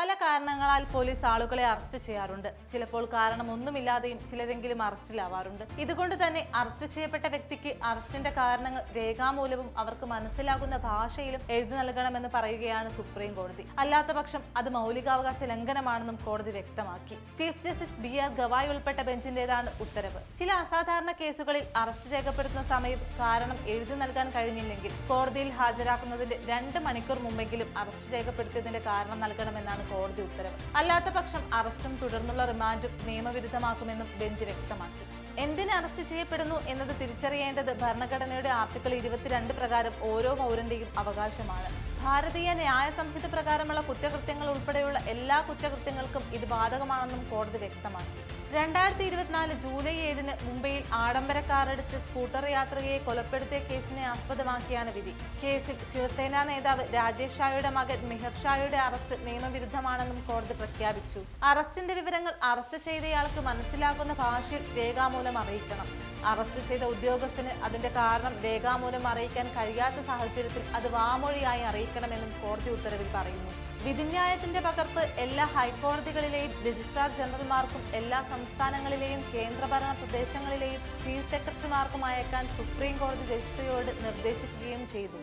പല കാരണങ്ങളാൽ പോലീസ് ആളുകളെ അറസ്റ്റ് ചെയ്യാറുണ്ട്. ചിലപ്പോൾ കാരണമൊന്നുമില്ലാതെയും ചിലരെങ്കിലും അറസ്റ്റിലാവാറുണ്ട്. ഇതുകൊണ്ട് തന്നെ അറസ്റ്റ് ചെയ്യപ്പെട്ട വ്യക്തിക്ക് അറസ്റ്റിന്റെ കാരണങ്ങൾ രേഖാമൂലവും അവർക്ക് മനസ്സിലാകുന്ന ഭാഷയിലും എഴുതി നൽകണമെന്ന് പറയുകയാണ് സുപ്രീം കോടതി. അല്ലാത്ത പക്ഷം അത് മൗലികാവകാശ ലംഘനമാണെന്നും കോടതി വ്യക്തമാക്കി. Chief justice B R Gavai ഉൾപ്പെട്ട ബെഞ്ചിന്റേതാണ് ഉത്തരവ്. ചില അസാധാരണ കേസുകളിൽ അറസ്റ്റ് രേഖപ്പെടുത്തുന്ന സമയം കാരണം എഴുതി നൽകാൻ കഴിഞ്ഞില്ലെങ്കിൽ കോടതിയിൽ ഹാജരാക്കുന്നതിന്റെ രണ്ട് മണിക്കൂർ മുമ്പെങ്കിലും അറസ്റ്റ് രേഖപ്പെടുത്തിയതിന്റെ കാരണം നൽകണമെന്നാണ് കോടതി ഉത്തരവ്. അല്ലാത്ത പക്ഷം അറസ്റ്റും തുടർന്നുള്ള റിമാൻഡും നിയമവിരുദ്ധമാക്കുമെന്നും ബെഞ്ച് വ്യക്തമാക്കി. എന്തിന് അറസ്റ്റ് ചെയ്യപ്പെടുന്നു എന്നത് തിരിച്ചറിയേണ്ടത് ഭരണഘടനയുടെ ആർട്ടിക്കിൾ ഇരുപത്തിരണ്ട് പ്രകാരം ഓരോ പൗരന്റെയും അവകാശമാണ്. ഭാരതീയ ന്യായ സംഹിത പ്രകാരമുള്ള കുറ്റകൃത്യങ്ങൾ ഉൾപ്പെടെയുള്ള എല്ലാ കുറ്റകൃത്യങ്ങൾക്കും ഇത് ബാധകമാണെന്നും കോടതി വ്യക്തമാക്കി. രണ്ടായിരത്തി ഇരുപത്തിനാല് ജൂലൈ ഏഴിന് മുംബൈയിൽ ആഡംബര കാറടിച്ച് സ്കൂട്ടർ യാത്രികയെ കൊലപ്പെടുത്തിയ കേസിനെ ആസ്പദമാക്കിയാണ് വിധി. കേസിൽ ശിവസേന നേതാവ് രാജേഷ് ഷായുടെ മകൻ മെഹർ ഷായുടെ അറസ്റ്റ് നിയമവിരുദ്ധമാണെന്നും കോടതി പ്രഖ്യാപിച്ചു. അറസ്റ്റിന്റെ വിവരങ്ങൾ അറസ്റ്റ് ചെയ്തയാൾക്ക് മനസ്സിലാക്കുന്ന ഭാഷയിൽ രേഖാമൂലം അറിയിക്കണം. അറസ്റ്റ് ചെയ്ത ഉദ്യോഗസ്ഥന് അതിന്റെ കാരണം രേഖാമൂലം അറിയിക്കാൻ കഴിയാത്ത സാഹചര്യത്തിൽ അത് വാമൊഴിയായി അറിയിക്കണമെന്നും കോടതി ഉത്തരവിൽ പറയുന്നു. വിധിന്യായത്തിന്റെ പകർപ്പ് എല്ലാ ഹൈക്കോടതികളിലെയും രജിസ്ട്രാർ ജനറൽമാർക്കും എല്ലാ സംസ്ഥാനങ്ങളിലെയും കേന്ദ്രഭരണ പ്രദേശങ്ങളിലെയും ചീഫ് സെക്രട്ടറിമാർക്കും അയക്കാൻ സുപ്രീം കോടതി രജിസ്ട്രിയോട് നിർദ്ദേശിക്കുകയും ചെയ്തു.